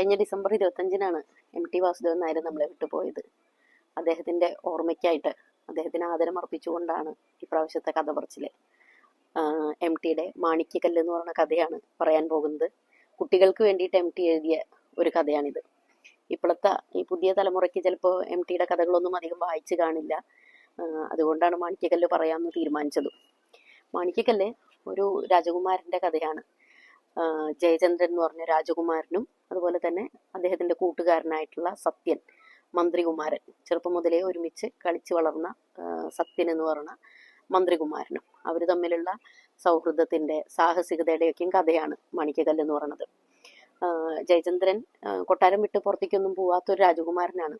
കഴിഞ്ഞ ഡിസംബർ ഇരുപത്തഞ്ചിനാണ് M T Vasudevan Nair നമ്മളെ വിട്ടുപോയത്. അദ്ദേഹത്തിന്റെ ഓർമ്മയ്ക്കായിട്ട് അദ്ദേഹത്തിന് ആദരം അർപ്പിച്ചുകൊണ്ടാണ് പ്രാവശ്യത്തെ കഥ പറച്ചിൽ. എം ടിയുടെ മാണിക്യക്കല്ല് എന്ന് പറയുന്ന കഥയാണ് പറയാൻ പോകുന്നത്. കുട്ടികൾക്ക് വേണ്ടിയിട്ട് എം ടി എഴുതിയ ഒരു കഥയാണിത്. ഇപ്പോഴത്തെ ഈ പുതിയ തലമുറയ്ക്ക് ചിലപ്പോൾ എം ടിയുടെ കഥകളൊന്നും അധികം വായിച്ചു കാണില്ല. അതുകൊണ്ടാണ് മാണിക്യക്കല്ല് പറയാമെന്ന് തീരുമാനിച്ചതും. മാണിക്യക്കല്ല് ഒരു രാജകുമാരന്റെ കഥയാണ്. ജയചന്ദ്രൻ എന്ന് പറഞ്ഞ രാജകുമാരനും അതുപോലെ തന്നെ അദ്ദേഹത്തിന്റെ കൂട്ടുകാരനായിട്ടുള്ള സത്യൻ മന്ത്രികുമാരൻ. ചെറുപ്പം മുതലേ ഒരുമിച്ച് കളിച്ചു വളർന്ന സത്യൻ എന്ന് പറയുന്ന മന്ത്രികുമാരനും. അവർ തമ്മിലുള്ള സൗഹൃദത്തിന്റെ സാഹസികതയുടെയൊക്കെയും കഥയാണ് മണിക്കകല്ല് എന്ന് പറയുന്നത്. ജയചന്ദ്രൻ കൊട്ടാരം വിട്ട് പുറത്തേക്കൊന്നും പോവാത്തൊരു രാജകുമാരനാണ്.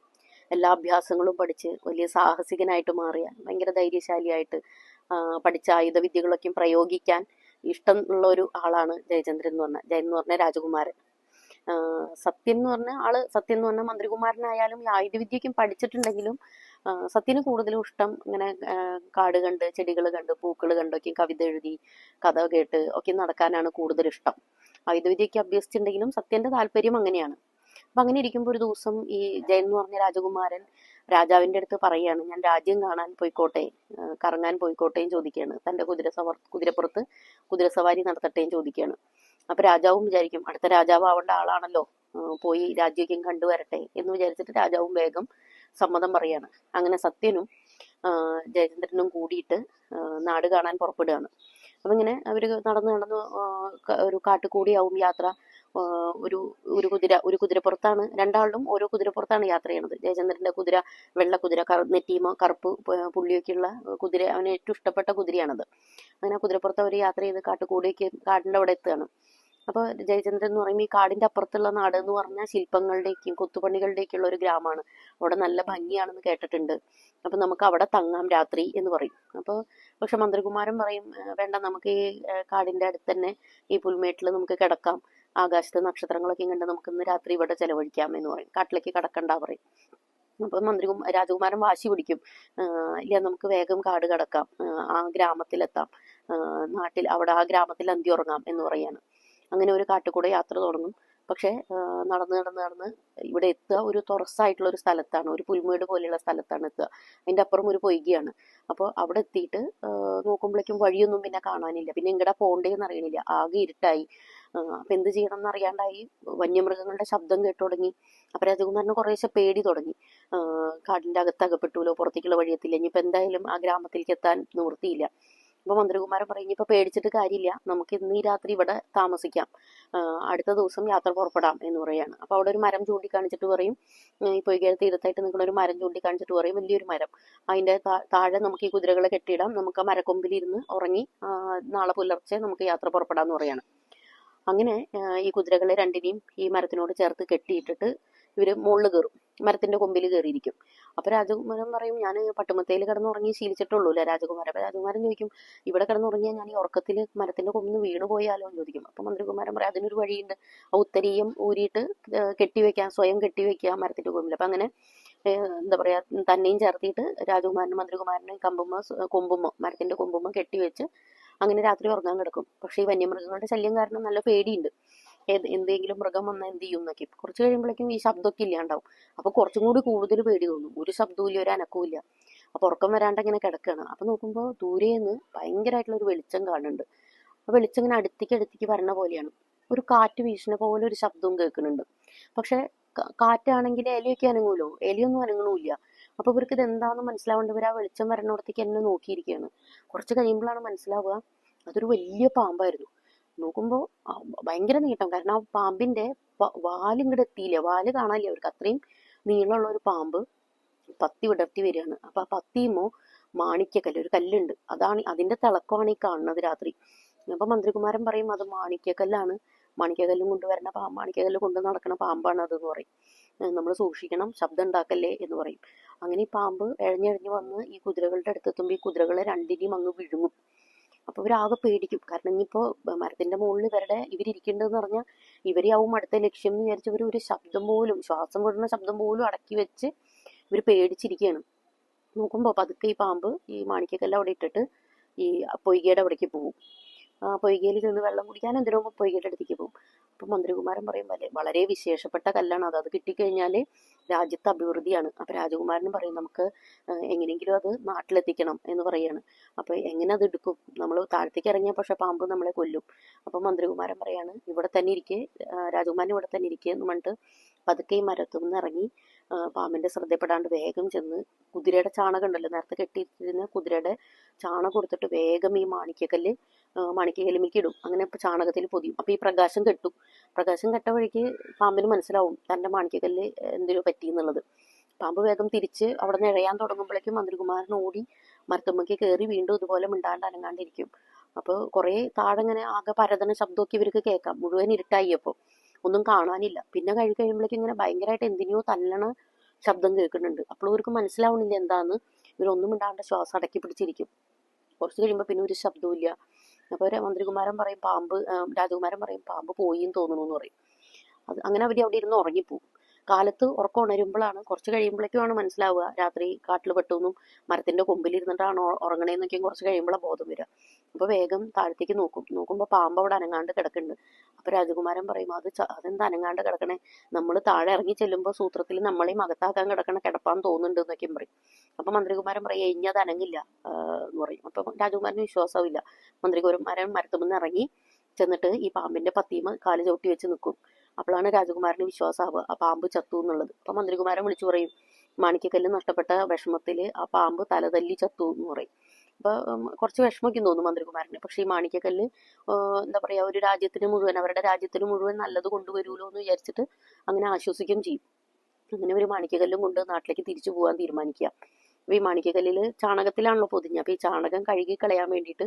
എല്ലാ അഭ്യാസങ്ങളും പഠിച്ച് വലിയ സാഹസികനായിട്ട് മാറിയ ഭയങ്കര ധൈര്യശാലിയായിട്ട് പഠിച്ച പഠിച്ച ആയുധവിദ്യകളൊക്കെയും പ്രയോഗിക്കാൻ ഇഷ്ടമുള്ള ഒരു ആളാണ് ജയചന്ദ്രൻ എന്ന് പറഞ്ഞ ജയൻ എന്ന് പറഞ്ഞ രാജകുമാരൻ. സത്യൻ എന്ന് പറഞ്ഞ ആൾ സത്യൻ എന്ന് പറഞ്ഞ മന്ത്രികുമാരനായാലും ഈ ആയുധവിദ്യക്കും പഠിച്ചിട്ടുണ്ടെങ്കിലും സത്യന് കൂടുതലും ഇഷ്ടം ഇങ്ങനെ കാട് കണ്ട് ചെടികൾ കണ്ട് പൂക്കൾ കണ്ടൊക്കെ കവിത എഴുതി കഥ കേട്ട് ഒക്കെ നടക്കാനാണ് കൂടുതൽ ഇഷ്ടം. ആയുധവിദ്യയ്ക്ക് അഭ്യസിച്ചിട്ടുണ്ടെങ്കിലും സത്യന്റെ താല്പര്യം അങ്ങനെയാണ്. അപ്പൊ അങ്ങനെ ഇരിക്കുമ്പോൾ ഒരു ദിവസം ഈ ജയൻ എന്ന് പറഞ്ഞ രാജകുമാരൻ രാജാവിന്റെ അടുത്ത് പറയാണ് ഞാൻ രാജ്യം കാണാൻ പോയിക്കോട്ടെ കറങ്ങാൻ പോയിക്കോട്ടെയും ചോദിക്കുകയാണ്. തന്റെ കുതിര സവർ കുതിരപ്പുറത്ത് കുതിരസവാരി നടത്തട്ടെയും ചോദിക്കുകയാണ്. അപ്പൊ രാജാവും വിചാരിക്കും അടുത്ത രാജാവ് ആവേണ്ട ആളാണല്ലോ പോയി രാജ്യം കണ്ടുവരട്ടെ എന്ന് വിചാരിച്ചിട്ട് രാജാവും വേഗം സമ്മതം പറയാണ്. അങ്ങനെ സത്യനും ജയചന്ദ്രനും കൂടിയിട്ട് നാട് കാണാൻ പുറപ്പെടുകയാണ്. അപ്പൊ ഇങ്ങനെ അവർ നടന്ന് നടന്ന് ഒരു കാട്ടുകൂടിയാവും യാത്ര ഒരു ഒരു കുതിര ഒരു കുതിരപ്പുറത്താണ് രണ്ടാളും ഓരോ കുതിരപ്പുറത്താണ് യാത്ര ചെയ്യണത് ജയചന്ദ്രന്റെ കുതിര വെള്ള കുതിര നെറ്റീമോ കറുപ്പ് പുള്ളിയൊക്കെയുള്ള കുതിര അവന് ഏറ്റവും ഇഷ്ടപ്പെട്ട കുതിരയാണത്. അങ്ങനെ കുതിരപ്പുറത്ത് അവർ യാത്ര ചെയ്ത് കാട്ടുകൂടിയൊക്കെ കാടിന്റെ അവിടെ എത്തുകയാണ്. അപ്പോൾ ജയചന്ദ്രൻ എന്ന് പറയുമ്പോൾ ഈ കാടിന്റെ അപ്പുറത്തുള്ള നാട് എന്ന് പറഞ്ഞാൽ ശില്പങ്ങളുടെയൊക്കെയും കൊത്തുപണികളുടെയൊക്കെ ഉള്ള ഒരു ഗ്രാമമാണ്. അവിടെ നല്ല ഭംഗിയാണെന്ന് കേട്ടിട്ടുണ്ട്. അപ്പോൾ നമുക്ക് അവിടെ തങ്ങാം രാത്രി എന്ന് പറയും. അപ്പോൾ പക്ഷെ മന്ത്രികുമാരൻ പറയും വേണ്ട നമുക്ക് ഈ കാടിന്റെ അടുത്ത് തന്നെ ഈ പുൽമേട്ടിൽ നമുക്ക് കിടക്കാം. ആകാശത്ത് നക്ഷത്രങ്ങളൊക്കെ കണ്ട് നമുക്ക് ഇന്ന് രാത്രി ഇവിടെ ചെലവഴിക്കാം എന്ന് പറയും. കാട്ടിലേക്ക് കടക്കണ്ട പറയും. അപ്പൊ മന്ത്രി രാജകുമാരൻ വാശി പിടിക്കും. ഇല്ല നമുക്ക് വേഗം കാട് കടക്കാം. ആ ഗ്രാമത്തിലെത്താം. നാട്ടിൽ അവിടെ ആ ഗ്രാമത്തിൽ അന്തി ഉറങ്ങാം എന്ന് പറയാണ്. അങ്ങനെ ഒരു കാട്ടുകൂടെ യാത്ര തുടങ്ങും. പക്ഷേ നടന്ന് നടന്ന് നടന്ന് ഇവിടെ എത്തുക ഒരു തുറസായിട്ടുള്ള ഒരു സ്ഥലത്താണ് ഒരു പുൽമേട് പോലെയുള്ള സ്ഥലത്താണ് എത്തുക. അതിന്റെ അപ്പുറം ഒരു പൊയ്കയാണ്. അപ്പോൾ അവിടെ എത്തിയിട്ട് നോക്കുമ്പോഴേക്കും വഴിയൊന്നും പിന്നെ കാണാനില്ല. പിന്നെ എങ്ങടാ പോകണ്ടേന്ന് അറിയണില്ല. ആകെ ഇരുട്ടായി. അപ്പം എന്ത് ചെയ്യണം എന്ന് അറിയാണ്ടായി വന്യമൃഗങ്ങളുടെ ശബ്ദം കേട്ടു തുടങ്ങി. അപ്പൊ രാജകുമാരന് കുറേശ്ശെ പേടി തുടങ്ങി. കാടിന്റെ അകത്ത് അകപ്പെട്ടുല്ലോ പുറത്തേക്കുള്ള വഴിയെത്തില്ല. ഇനിയിപ്പോൾ എന്തായാലും ആ ഗ്രാമത്തിലേക്ക് എത്താൻ നിവൃത്തിയില്ല. അപ്പൊ മന്ത്രികുമാരൻ പറയും ഇനിയിപ്പോ പേടിച്ചിട്ട് കാര്യമില്ല. നമുക്ക് ഇന്ന് ഈ രാത്രി ഇവിടെ താമസിക്കാം. അടുത്ത ദിവസം യാത്ര പുറപ്പെടാം എന്ന് പറയാണ് അപ്പൊ അവിടെ ഒരു മരം ചൂണ്ടിക്കാണിച്ചിട്ട് പറയും ഈ പൊയ്കയുടെ തീരത്തായിട്ട് നിൽക്കുന്ന ഒരു മരം ചൂണ്ടിക്കാണിച്ചിട്ട് പറയും വലിയൊരു മരം. അതിന്റെ താഴെ നമുക്ക് ഈ കുതിരകളെ കെട്ടിയിടാം. നമുക്ക് ആ മരക്കൊമ്പിലിരുന്ന് ഉറങ്ങി നാളെ പുലർച്ചെ നമുക്ക് യാത്ര പുറപ്പെടാം എന്ന് പറയാണ് അങ്ങനെ ഈ കുതിരകളെ രണ്ടിനെയും ഈ മരത്തിനോട് ചേർത്ത് കെട്ടിയിട്ടിട്ട് ഇവർ മുകളിൽ കയറും. മരത്തിന്റെ കൊമ്പിൽ കയറിയിരിക്കും അപ്പൊ രാജകുമാരൻ പറയും ഞാൻ പട്ടുമത്തയിൽ കിടന്നുറങ്ങി ശീലിച്ചിട്ടുള്ളൂ അല്ലെ രാജകുമാരൻ അപ്പൊ രാജകുമാരൻ ചോദിക്കും ഇവിടെ കിടന്നുറങ്ങിയാൽ ഞാൻ ഈ ഉറക്കത്തിൽ മരത്തിന്റെ കൊമ്പിൽ നിന്ന് വീണ് പോയാലോ? എന്ന് ചോദിക്കും. അപ്പൊ മന്ത്രികുമാരൻ പറയും അതിനൊരു വഴിയുണ്ട്. ഉത്തരീയം ഊരിയിട്ട് കെട്ടിവെക്കാം സ്വയം കെട്ടിവെക്കുക മരത്തിന്റെ കൊമ്പിൽ അപ്പൊ അങ്ങനെ എന്താ പറയാ തന്നെയും ചേർത്തിയിട്ട് രാജകുമാരനും മന്ത്രികുമാരനും കമ്പുമ്മ കൊമ്പുമ്മ മരത്തിന്റെ കൊമ്പുമ്മ കെട്ടിവെച്ച് അങ്ങനെ രാത്രി ഉറങ്ങാൻ കിടക്കും. പക്ഷേ ഈ വന്യമൃഗങ്ങളുടെ ശല്യം കാരണം നല്ല പേടിയുണ്ട്. ഏത് എന്തെങ്കിലും മൃഗം വന്നാൽ എന്ത് ചെയ്യും എന്നൊക്കെ കുറച്ച് കഴിയുമ്പോഴേക്കും ഈ ശബ്ദമൊക്കെ ഇല്ലാണ്ടാവും. അപ്പോൾ കുറച്ചും കൂടി കൂടുതൽ പേടി തോന്നും. ഒരു ശബ്ദവും ഇല്ല ഒരു അനക്കവും ഇല്ല. അപ്പൊ ഉറക്കം വരാണ്ട് ഇങ്ങനെ കിടക്കുകയാണ് അപ്പോൾ നോക്കുമ്പോൾ ദൂരേന്ന് ഭയങ്കരമായിട്ടുള്ള ഒരു വെളിച്ചം കാണുന്നുണ്ട്. ആ വെളിച്ചം ഇങ്ങനെ അടുത്തേക്ക് അടുത്തേക്ക് വരണ പോലെയാണ്. ഒരു കാറ്റ് വീശുന്ന പോലെ ഒരു ശബ്ദവും കേൾക്കുന്നുണ്ട്. പക്ഷെ കാറ്റാണെങ്കിൽ എലിയൊക്കെ അനങ്ങൂലോ എലിയൊന്നും അനങ്ങണമില്ല അപ്പോൾ ഇവർക്ക് ഇത് എന്താണെന്ന് മനസ്സിലാവേണ്ട ഇവർ ആ വെളിച്ചം വരണോടത്തേക്ക് എന്നെ നോക്കിയിരിക്കുകയാണ് കുറച്ച് കഴിയുമ്പോഴാണ് മനസ്സിലാവുക അതൊരു വലിയ പാമ്പായിരുന്നു. നോക്കുമ്പോൾ ഭയങ്കര നീട്ടം. കാരണം ആ പാമ്പിന്റെ പ- വാൽ ഇങ്ങോട്ട് എത്തിയില്ല വാൽ കാണാനില്ല അവർക്ക്? അത്രയും നീളമുള്ള ഒരു പാമ്പ് പത്തി വിടർത്തി വരികയാണ്. അപ്പൊ ആ പത്തിയുമോ മാണിക്യക്കല്ല് ഒരു കല്ലുണ്ട്. അതാണ് അതിന്റെ തിളക്കമാണ് ഈ കാണുന്നത് രാത്രി. അപ്പൊ മന്ത്രികുമാരൻ പറയും അത് മാണിക്യക്കല്ലാണ്. മാണിക്യകല്ലും കൊണ്ടുവരണ പാ മാണിക്യകല്ല് കൊണ്ട് നടക്കുന്ന പാമ്പാണ് അത് എന്ന് പറയും നമ്മൾ സൂക്ഷിക്കണം ശബ്ദം ഉണ്ടാക്കല്ലേ എന്ന് പറയും. അങ്ങനെ ഈ പാമ്പ് എഴഞ്ഞെഴഞ്ഞ് വന്ന് ഈ കുതിരകളുടെ അടുത്തെത്തുമ്പോൾ ഈ കുതിരകളെ രണ്ടിനെയും അങ്ങ് വിഴുങ്ങും. അപ്പൊ ഇവരാകെ പേടിക്കും. കാരണം ഇനിയിപ്പോ മരത്തിന്റെ മുകളിൽ ഇവരുടെ ഇവരിക്കേണ്ടതെന്ന് പറഞ്ഞാൽ ഇവരെയാവും അടുത്ത ലക്ഷ്യം എന്ന് വിചാരിച്ച് ഇവർ ഒരു ശബ്ദം പോലും ശ്വാസം വിടുന്ന ശബ്ദം പോലും അടക്കി വെച്ച് ഇവർ പേടിച്ചിരിക്കുകയാണ് നോക്കുമ്പോൾ പതുക്കെ ഈ പാമ്പ് ഈ മാണിക്കക്കല്ല് അവിടെ ഇട്ടിട്ട് ഈ പൊയ്കയുടെ അവിടേക്ക് പോകും പൊയ്കയിൽ ചെന്ന് വെള്ളം കുടിക്കാൻ എന്തിനോ പൊയ്കയുടെ അടുത്തേക്ക് പോകും. അപ്പം മന്ത്രികുമാരൻ പറയും "വലെ- വളരെ വിശേഷപ്പെട്ട കല്ലാണ് അത്. അത് കിട്ടിക്കഴിഞ്ഞാൽ രാജ്യത്ത് അഭിവൃദ്ധിയാണ്. അപ്പം രാജകുമാരൻ പറയും നമുക്ക് എങ്ങനെയെങ്കിലും അത് നാട്ടിലെത്തിക്കണം എന്ന് പറയാണ്. അപ്പോൾ എങ്ങനെ അത് എടുക്കും? നമ്മൾ താഴത്തേക്ക് ഇറങ്ങിയ പക്ഷെ പാമ്പ് നമ്മളെ കൊല്ലും. അപ്പം മന്ത്രികുമാരൻ പറയാണ് ഇവിടെ തന്നെ ഇരിക്കെ രാജകുമാരൻ ഇവിടെ തന്നെ ഇരിക്കുക എന്ന് പറഞ്ഞിട്ട് പതുക്കെ ഈ മരത്തു നിന്ന് ഇറങ്ങി പാമ്പിന്റെ ശ്രദ്ധപ്പെടാണ്ട് വേഗം ചെന്ന് കുതിരയുടെ ചാണകം ഉണ്ടല്ലോ നേരത്തെ കെട്ടിയിരുന്ന കുതിരയുടെ ചാണകം കൊടുത്തിട്ട് വേഗം ഈ മാണിക്യക്കല്ല് ആ, മാണിക്യക്കല്ലുമിലേക്ക് ഇടും. അങ്ങനെ ചാണകത്തിൽ പൊതിയും. അപ്പൊ ഈ പ്രകാശം കെട്ടും. പ്രകാശം കെട്ട വഴിക്ക് പാമ്പിന് മനസ്സിലാവും തന്റെ മാണിക്യക്കല്ല് എന്തിനോ പറ്റി എന്നുള്ളത് പാമ്പ് വേഗം തിരിച്ച് അവിടെ നിന്ന് ഇഴയാൻ തുടങ്ങുമ്പോഴേക്കും മന്ത്രികുമാരൻ ഓടി മരത്തുമ്മയ്ക്ക് കയറി വീണ്ടും ഇതുപോലെ മിണ്ടാണ്ട് അനങ്ങാണ്ടിരിക്കും അപ്പോൾ കുറേ താഴെ ഇങ്ങനെ ആകെ പരതന ശബ്ദമൊക്കെ ഇവർക്ക് കേൾക്കാം. മുഴുവൻ ഇരുട്ടായി അപ്പോൾ ഒന്നും കാണാനില്ല. പിന്നെ കഴി കഴിയുമ്പോഴേക്കും ഇങ്ങനെ ഭയങ്കരമായിട്ട് എന്തിനെയോ തല്ലണ ശബ്ദം കേൾക്കുന്നുണ്ട്. അപ്പോൾ ഇവർക്ക് മനസ്സിലാവണില്ല എന്താന്ന്. ഇവരൊന്നും മിണ്ടാണ്ട് ശ്വാസം അടക്കി പിടിച്ചിരിക്കും. കുറച്ച് കഴിയുമ്പോൾ പിന്നെ ഒരു ശബ്ദവും അപ്പോൾ മന്ത്രികുമാരൻ പറയും പാമ്പ് രാജകുമാരൻ പറയും പാമ്പ് പോയി എന്ന് തോന്നുന്നു എന്ന് പറയും. അത് അങ്ങനെ അവർ അവിടെ ഇരുന്ന് ഉറങ്ങിപ്പോവും. കാലത്ത് ഉറക്കം ഉണരുമ്പോഴാണ് കുറച്ച് കഴിയുമ്പോഴേക്കുമാണ് മനസ്സിലാവുക രാത്രി കാട്ടിൽ പെട്ടുന്നും മരത്തിന്റെ കൊമ്പിലിരുന്നിട്ടാണ് ഉറങ്ങണേന്നൊക്കെയും ഉറങ്ങണേന്നൊക്കെ കുറച്ച് കഴിയുമ്പോഴാണ് ബോധം വരിക. അപ്പൊ വേഗം താഴത്തേക്ക് നോക്കും. നോക്കുമ്പോൾ പാമ്പ് അവിടെ അനങ്ങാണ്ട് കിടക്കുന്നുണ്ട്. അപ്പൊ രാജകുമാരൻ പറയും അത് അതെന്താ അനങ്ങാണ്ട് കിടക്കണേ? നമ്മൾ താഴെ ഇറങ്ങി ചെല്ലുമ്പോൾ സൂത്രത്തിൽ നമ്മളെയും അകത്താക്കാൻ കിടക്കണ കിടപ്പാന്ന് തോന്നുന്നുണ്ട് എന്നൊക്കെയും പറയും. അപ്പൊ മന്ത്രികുമാരൻ പറയും ഇനി അത് അനങ്ങില്ല. എന്ന് പറയും. അപ്പൊ രാജകുമാരന് വിശ്വാസമില്ല മന്ത്രികുമാരൻ മരത്തുമെന്ന് ഇറങ്ങി ചെന്നിട്ട് ഈ പാമ്പിന്റെ പത്തിമ കാൽ ചവിട്ടി വെച്ച് നിൽക്കും അപ്പോഴാണ് രാജകുമാരന് വിശ്വാസമാവുക ആ പാമ്പ് ചത്തു എന്നുള്ളത്. അപ്പം മന്ത്രികുമാരൻ വിളിച്ചു പറയും മാണിക്കക്കല്ല് നഷ്ടപ്പെട്ട വിഷമത്തിൽ ആ പാമ്പ് തലതല്ലി ചത്തു എന്ന് പറയും. അപ്പോൾ കുറച്ച് വിഷമമൊക്കെ തോന്നും മന്ത്രികുമാരന്. പക്ഷേ ഈ മാണിക്കക്കല്ല് എന്താ പറയാ ഒരു രാജ്യത്തിന് മുഴുവൻ അവരുടെ രാജ്യത്തിന് മുഴുവൻ നല്ലത് കൊണ്ടുവരുമല്ലോ എന്ന് വിചാരിച്ചിട്ട് അങ്ങനെ ആശ്വസിക്കുകയും ചെയ്യും. അങ്ങനെ ഒരു മാണിക്കക്കല്ലും കൊണ്ട് നാട്ടിലേക്ക് തിരിച്ചു പോകാൻ തീരുമാനിക്കുക. അപ്പൊ ഈ മാണിക്കക്കല്ലിൽ ചാണകത്തിലാണല്ലോ പൊതിഞ്ഞ. അപ്പോൾ ഈ ചാണകം കഴുകി കളയാൻ വേണ്ടിയിട്ട്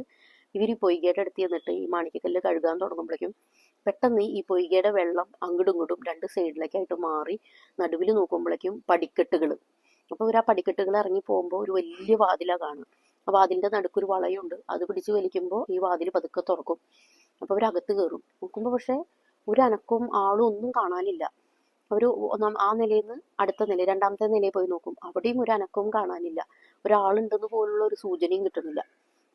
ഇവർ ഈ പൊയ്കയുടെ അടുത്ത് ചെന്നിട്ട് ഈ മാണിക്കക്കല്ല് കഴുകാൻ തുടങ്ങുമ്പോഴേക്കും പെട്ടെന്ന് ഈ പൊയ്കയുടെ വെള്ളം അങ്ങോട്ടും ഇങ്ങോട്ടും രണ്ട് സൈഡിലേക്കായിട്ട് മാറി നടുവിൽ നോക്കുമ്പോഴേക്കും പടിക്കെട്ടുകൾ അപ്പോൾ ഇവർ ആ പടിക്കെട്ടുകൾ ഇറങ്ങി പോകുമ്പോൾ ഒരു വലിയ വാതിലാണ് കാണുക. ആ അതിന്റെ നടുക്കൊരു വളയുണ്ട്. അത് പിടിച്ച് വലിക്കുമ്പോൾ ഈ വാതിൽ പതുക്കെ തുറക്കും. അപ്പോൾ അവർ അകത്ത് കയറും നോക്കുമ്പോൾ പക്ഷേ ഒരു അനക്കവും ആളും ഒന്നും കാണാനില്ല. അവർ ആ നിലയിൽ നിന്ന് അടുത്ത നില രണ്ടാമത്തെ നിലയിൽ പോയി നോക്കും. അവിടെയും ഒരു അനക്കവും കാണാനില്ല. ഒരാളുണ്ടെന്ന് പോലുള്ള ഒരു സൂചനയും കിട്ടുന്നില്ല.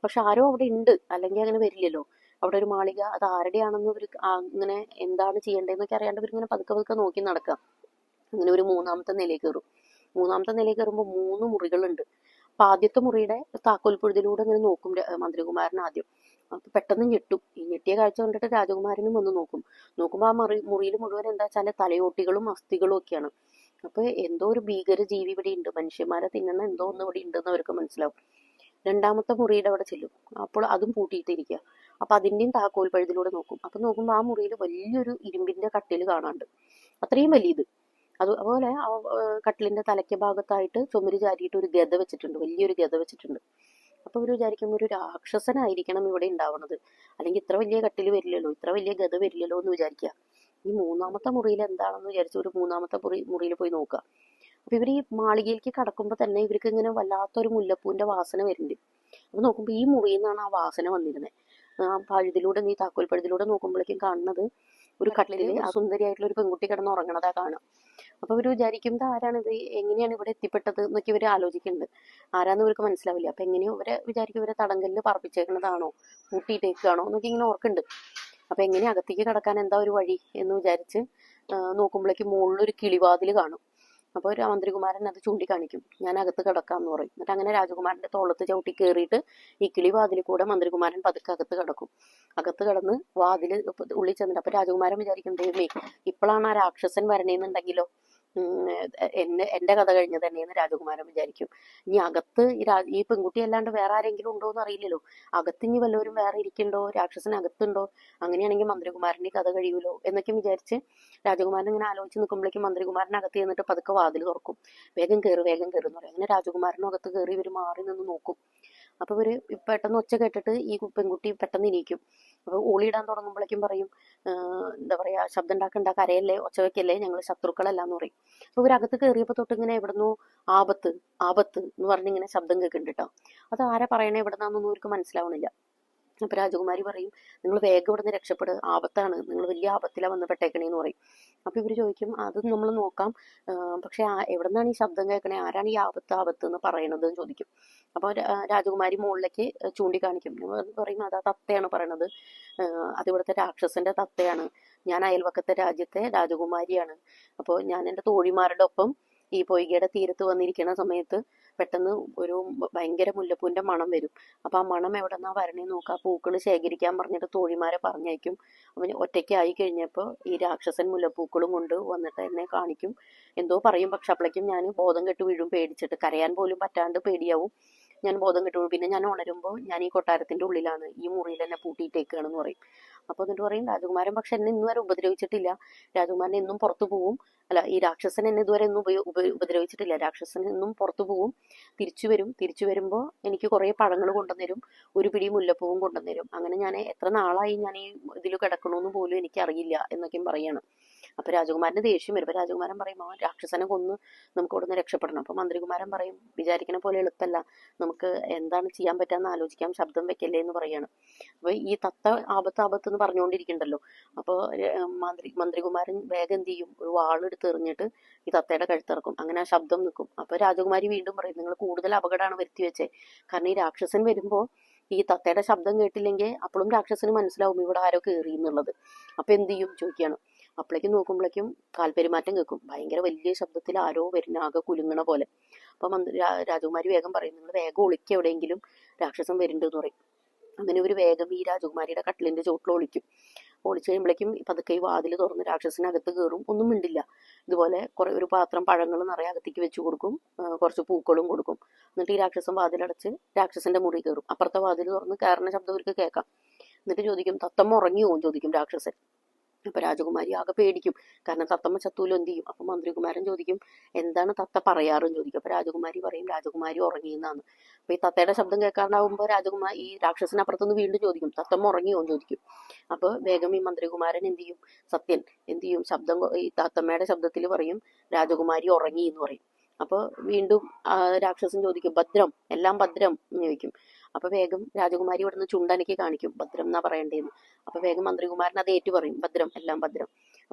പക്ഷെ ആരോ അവിടെ ഉണ്ട്. അല്ലെങ്കിൽ അങ്ങനെ വരില്ലല്ലോ. അവിടെ ഒരു മാളിക അത് ആരുടെയാണെന്ന് ഇവർ അങ്ങനെ എന്താണ് ചെയ്യേണ്ടതെന്നൊക്കെ അറിയാണ്ട് ഇവർ ഇങ്ങനെ പതുക്കെ പതുക്കെ നോക്കി നടക്കുക അങ്ങനെ ഒരു മൂന്നാമത്തെ നിലയിൽ കയറും. മൂന്നാമത്തെ നിലയിൽ കയറുമ്പോൾ മൂന്ന് മുറികളുണ്ട്. അപ്പൊ ആദ്യത്തെ മുറിയുടെ താക്കോൽ പുഴുതിലൂടെ ഇങ്ങനെ നോക്കും മന്ത്രികുമാരൻ ആദ്യം. അപ്പൊ പെട്ടെന്ന് ഞെട്ടും. ഈ ഞെട്ടിയ കാഴ്ച കണ്ടിട്ട് രാജകുമാരനും വന്ന് നോക്കും. നോക്കുമ്പോൾ ആ മുറി മുറിയിൽ മുഴുവൻ എന്താ വെച്ചാൽ തലയോട്ടികളും അസ്ഥികളും ഒക്കെയാണ്. അപ്പൊ എന്തോ ഒരു ഭീകര ജീവി ഇവിടെ ഉണ്ട്. മനുഷ്യന്മാരെ തിന്നണ എന്തോ ഒന്ന് ഇവിടെ ഉണ്ടെന്ന് അവർക്ക് മനസ്സിലാവും. രണ്ടാമത്തെ മുറിയുടെ അവിടെ ചെല്ലും. അപ്പോൾ അതും പൂട്ടിയിട്ടിരിക്കുക അപ്പൊ അതിന്റെയും താക്കോൽ പഴുതിലൂടെ നോക്കും. അപ്പൊ നോക്കുമ്പോൾ ആ മുറിയിൽ വലിയൊരു ഇരുമ്പിന്റെ കട്ടിൽ കാണാണ്ട്. അത്രയും വലിയത്. അത് അതുപോലെ ആ കട്ടിലിന്റെ തലയ്ക്ക് ഭാഗത്തായിട്ട് ചുമര് ചാരിയിട്ട് ഒരു ഗത വെച്ചിട്ടുണ്ട്. വലിയൊരു ഗത വെച്ചിട്ടുണ്ട്. അപ്പൊ ഒരു വിചാരിക്കും ഒരു രാക്ഷസനായിരിക്കണം ഇവിടെ ഉണ്ടാവുന്നത് അല്ലെങ്കിൽ ഇത്ര വലിയ കട്ടിൽ വരില്ലല്ലോ ഇത്ര വലിയ ഗത വരില്ലല്ലോ എന്ന് വിചാരിക്കുക ഈ മൂന്നാമത്തെ മുറിയിൽ എന്താണെന്ന് വിചാരിച്ച് ഒരു മൂന്നാമത്തെ മുറി മുറിയിൽ പോയി നോക്കുക ഇവർ ഈ മാളികയിലേക്ക് കടക്കുമ്പോൾ തന്നെ ഇവർക്ക് ഇങ്ങനെ വല്ലാത്തൊരു മുല്ലപ്പൂവിന്റെ വാസന വരുന്നുണ്ട്. അപ്പൊ നോക്കുമ്പോൾ ഈ മുറിയിൽ നിന്നാണ് ആ വാസന വന്നിരുന്നത് ആ പഴുതിലൂടെ നീ താക്കോൽ പഴുതിലൂടെ നോക്കുമ്പോഴേക്കും കാണുന്നത് ഒരു കട്ടിലിൽ ആ സുന്ദരിയായിട്ടുള്ള ഒരു പെൺകുട്ടി കിടന്ന് ഉറങ്ങണതാ കാണാം. അപ്പൊ ഇവർ വിചാരിക്കുമ്പോൾ ആരാണ് ഇത്? ആരാണിത് എങ്ങനെയാണ് ഇവിടെ എത്തിപ്പെട്ടത് എന്നൊക്കെ ഇവർ ആലോചിക്കുന്നുണ്ട്. ആരാന്ന് ഇവർക്ക് മനസ്സിലാവില്ല. അപ്പൊ എങ്ങനെയോ ഇവരെ വിചാരിക്കും ഇവരെ തടങ്കലിൽ പറപ്പിച്ചേക്കണതാണോ? കൂട്ടിയിട്ടേക്കാണോ എന്നൊക്കെ ഇങ്ങനെ ഓർക്കുന്നുണ്ട്. അപ്പൊ എങ്ങനെ അകത്തേക്ക് കടക്കാൻ എന്താ ഒരു വഴി എന്ന് വിചാരിച്ച് നോക്കുമ്പോഴേക്കും മുകളിലൊരു കിളിവാതിൽ കാണും. അപ്പോൾ ഒരു മന്ത്രികുമാരൻ അത് ചൂണ്ടിക്കാണിക്കും. ഞാൻ അകത്ത് കിടക്കാന്ന് പറയും. എന്നിട്ട് അങ്ങനെ രാജകുമാരന്റെ തോളത്ത് ചവിട്ടി കയറിയിട്ട് ഈ കിളി കിളിവാതിൽ കൂടെ മന്ത്രികുമാരൻ പതുക്കെ അകത്ത് കിടക്കും. അകത്ത് കിടന്ന് വാതിൽ ഉള്ളിൽ ചെന്നിട്ട് അപ്പൊ രാജകുമാരൻ വിചാരിക്കും ദൈവമേ ഇപ്പോഴാണ് ആ രാക്ഷസൻ വരണേന്നുണ്ടെങ്കിലോ? എന്നെ എന്റെ കഥ കഴിഞ്ഞത് തന്നെയെന്ന് രാജകുമാരൻ വിചാരിക്കും. ഇനി അകത്ത് ഈ പെൺകുട്ടി അല്ലാണ്ട് വേറെ ആരെങ്കിലും ഉണ്ടോ എന്ന് അറിയില്ലല്ലോ. അകത്ത് ഇനി വല്ലവരും വേറെ ഇരിക്കണ്ടോ? രാക്ഷസൻ അകത്തുണ്ടോ? അങ്ങനെയാണെങ്കിൽ മന്ത്രികുമാരന്റെ കഥ കഴിയുമല്ലോ എന്നൊക്കെ വിചാരിച്ച് രാജകുമാരൻ ഇങ്ങനെ ആലോചിച്ച് നിൽക്കുമ്പോഴേക്കും മന്ത്രികുമാരൻ അകത്ത് ചെന്നിട്ട് പതുക്കെ വാതിൽ തുറക്കും. വേഗം കയറി വേഗം കയറി എന്ന് പറയും. അങ്ങനെ രാജകുമാരനും അകത്ത് കയറി ഇവർ മാറി നിന്ന് നോക്കും. അപ്പൊ ഇവർ പെട്ടെന്ന് ഒച്ച കേട്ടിട്ട് ഈ പെൺകുട്ടി പെട്ടെന്ന് ഇരിക്കും അപ്പൊ ഓളിയിടാൻ തുടങ്ങുമ്പോഴേക്കും പറയും എന്താ പറയാ ശബ്ദം ഉണ്ടാക്കണ്ട കരയല്ലേ ഒച്ച വെക്കല്ലേ ഞങ്ങൾ ശത്രുക്കളല്ല എന്ന് പറയും. അപ്പൊ ഇവരകത്ത് കയറിയപ്പോ തൊട്ട് ഇങ്ങനെ എവിടുന്നു ആപത്ത് ആപത്ത് എന്ന് പറഞ്ഞിങ്ങനെ ശബ്ദം കേൾക്കുന്നുണ്ട് കേട്ടോ അത് ആരാ പറയണേ എവിടുന്നാന്നൊന്നും ഇവർക്ക് മനസ്സിലാവണില്ല. അപ്പൊ രാജകുമാരി പറയും നിങ്ങൾ വേഗം ഇവിടുന്ന് രക്ഷപ്പെടുക ആപത്താണ് നിങ്ങൾ വലിയ ആപത്തിലാണ് വന്ന് പെട്ടേക്കണേന്ന് പറയും. അപ്പൊ ഇവർ ചോദിക്കും അത് നമ്മൾ നോക്കാം പക്ഷെ ആ എവിടെ നിന്നാണ് ഈ ശബ്ദം കേൾക്കണേ ആരാണ് ഈ ആപത്ത് ആപത്ത് എന്ന് പറയണത്? എന്ന് ചോദിക്കും. അപ്പോൾ രാജകുമാരി മുകളിലേക്ക് ചൂണ്ടിക്കാണിക്കും. പറയും ആ തത്തയാണ് പറയണത്. അതിവിടുത്തെ അത് രാക്ഷസന്റെ തത്തയാണ്. ഞാൻ അയൽവക്കത്തെ രാജ്യത്തെ രാജകുമാരിയാണ്. അപ്പോൾ ഞാൻ എന്റെ തോഴിമാരുടെ ഒപ്പം ഈ പൊയ്കയുടെ തീരത്ത് വന്നിരിക്കുന്ന സമയത്ത് പെട്ടെന്ന് ഒരു ഭയങ്കര മുല്ലപ്പൂവിന്റെ മണം വരും. അപ്പോൾ ആ മണം എവിടെ നിന്നാ വരണേ നോക്കുക ആ പൂക്കൾ ശേഖരിക്കാൻ പറഞ്ഞിട്ട് തോഴിമാരെ പറഞ്ഞയക്കും. അവന് ഒറ്റയ്ക്കായി കഴിഞ്ഞപ്പോൾ ഈ രാക്ഷസൻ മുല്ലപ്പൂക്കളും കൊണ്ട് വന്നിട്ട് എന്നെ കാണിക്കും. എന്തോ പറയും. പക്ഷെ അപ്പോഴേക്കും ഞാൻ ബോധം കെട്ട് വീഴും പേടിച്ചിട്ട്. കരയാൻ പോലും പറ്റാണ്ട് പേടിയാവും. ഞാൻ ബോധം കിട്ടുള്ളൂ. പിന്നെ ഞാൻ ഉണരുമ്പോൾ ഞാൻ ഈ കൊട്ടാരത്തിന്റെ ഉള്ളിലാണ് ഈ മുറിയിൽ എന്നെ പൂട്ടിയിട്ടേക്കുകയാണെന്ന് പറയും. അപ്പോൾ എന്നിട്ട് പറയും രാജകുമാരൻ പക്ഷെ എന്നെ ഇന്നും വരെ ഉപദ്രവിച്ചിട്ടില്ല. രാജകുമാരൻ എന്നും പുറത്തു പോവും. അല്ല ഈ രാക്ഷസൻ എന്നെ ഇതുവരെ ഒന്നും ഉപദ്രവിച്ചിട്ടില്ല. രാക്ഷസൻ എന്നും പുറത്തു പോവും. തിരിച്ചു വരും. തിരിച്ചു വരുമ്പോൾ എനിക്ക് കുറേ പഴങ്ങൾ കൊണ്ടുവന്നരും. ഒരു പിടി മുല്ലപ്പൂവും കൊണ്ടുവന്നരും. അങ്ങനെ ഞാൻ എത്ര നാളായി ഞാൻ ഈ ഇതിൽ കിടക്കണമെന്ന് പോലും എനിക്ക് അറിയില്ല എന്നൊക്കെയും പറയാണ്. അപ്പൊ രാജകുമാരന് ദേഷ്യം വരും. അപ്പൊ രാജകുമാരൻ പറയും ആ രാക്ഷസനെ കൊന്ന് നമുക്ക് ഇവിടുന്ന് രക്ഷപ്പെടണം. അപ്പൊ മന്ത്രികുമാരൻ പറയും വിചാരിക്കണ പോലെ എളുപ്പമല്ല നമുക്ക് എന്താണ് ചെയ്യാൻ പറ്റാന്ന് ആലോചിക്കാം. ശബ്ദം വെക്കല്ലേ എന്ന് പറയാണ്. അപ്പൊ ഈ തത്ത ആപത്ത് ആപത്ത് എന്ന് പറഞ്ഞുകൊണ്ടിരിക്കണ്ടല്ലോ. അപ്പൊ മന്ത്രി മന്ത്രികുമാരൻ വേഗം എന്ത് ചെയ്യും? ഒരു വാളെടുത്ത് എറിഞ്ഞിട്ട് ഈ തത്തയുടെ കഴുത്തിറക്കും അങ്ങനെ ആ ശബ്ദം നിൽക്കും. അപ്പൊ രാജകുമാരി വീണ്ടും പറയും നിങ്ങൾ കൂടുതൽ അപകടമാണ് വരുത്തി വെച്ചേ. കാരണം ഈ രാക്ഷസൻ വരുമ്പോ ഈ തത്തയുടെ ശബ്ദം കേട്ടില്ലെങ്കിൽ അപ്പോഴും രാക്ഷസന് മനസ്സിലാവും ഇവിടെ ആരോ കയറി എന്നുള്ളത്. അപ്പൊ എന്ത് ചെയ്യും? ചോദിക്കുകയാണ്. അപ്പോഴേക്കും നോക്കുമ്പോഴേക്കും കാൽപെരുമാറ്റം കേൾക്കും. ഭയങ്കര വലിയ ശബ്ദത്തിൽ ആരോ വരുന്ന ആകെ കുലുങ്ങണ പോലെ. അപ്പൊ രാജകുമാരി വേഗം പറയും നിങ്ങൾ വേഗം ഒളിക്കുക എവിടെയെങ്കിലും രാക്ഷസം വരുന്നുണ്ട് എന്ന് പറയും. അങ്ങനെ ഒരു വേഗം ഈ രാജകുമാരിയുടെ കട്ടിലിന്റെ ചോട്ടിൽ ഒളിക്കും. ഒളിച്ചു കഴിയുമ്പോഴേക്കും പതുക്കെ ഈ വാതിൽ തുറന്ന് രാക്ഷസിനകത്ത് കയറും ഒന്നും മിണ്ടില്ല. ഇതുപോലെ കുറെ ഒരു പാത്രം പഴങ്ങൾ നിറയെ അകത്തേക്ക് വെച്ച് കൊടുക്കും. കുറച്ച് പൂക്കളും കൊടുക്കും. എന്നിട്ട് ഈ രാക്ഷസൻ വാതിലടച്ച് രാക്ഷസന്റെ മുറി കയറും. അപ്പുറത്തെ വാതിൽ തുറന്ന് കയറുന്ന ശബ്ദം അവർക്ക് കേൾക്കാം. എന്നിട്ട് ചോദിക്കും തത്തമ്മ ഉറങ്ങിയോ? ചോദിക്കും രാക്ഷസൻ. അപ്പൊ രാജകുമാരി ആകെ പേടിക്കും. കാരണം തത്തമ്മ ചത്തൂലോ എന്ത് ചെയ്യും? അപ്പൊ മന്ത്രികുമാരൻ ചോദിക്കും എന്താണ് തത്ത പറയാറെന്ന് ചോദിക്കും. അപ്പൊ രാജകുമാരി പറയും രാജകുമാരി ഉറങ്ങിയെന്നാണ് അപ്പൊ ഈ തത്തയുടെ ശബ്ദം കേൾക്കാറുണ്ടാവുമ്പോ രാജകുമാരി ഈ രാക്ഷസിനപ്പുറത്തുനിന്ന് വീണ്ടും ചോദിക്കും തത്തമ്മ ഉറങ്ങിയോ? എന്ന് ചോദിക്കും. അപ്പൊ വേഗം ഈ മന്ത്രികുമാരൻ എന്ത് ചെയ്യും? സത്യൻ എന്ത് ചെയ്യും? ശബ്ദം ഈ തത്തമ്മയുടെ ശബ്ദത്തിൽ പറയും രാജകുമാരി ഉറങ്ങി എന്ന് പറയും. അപ്പൊ വീണ്ടും രാക്ഷസൻ ചോദിക്കും ഭദ്രം എല്ലാം ഭദ്രം എന്ന് ചോദിക്കും. അപ്പൊ വേഗം രാജകുമാരി ഇവിടുന്ന് ചുണ്ടനക്കി കാണിക്കും ഭദ്രം എന്നാ പറയണ്ടേന്ന്. അപ്പൊ വേഗം മന്ത്രികുമാരൻ അത് ഏറ്റു പറയും ഭദ്രം എല്ലാം ഭദ്രം.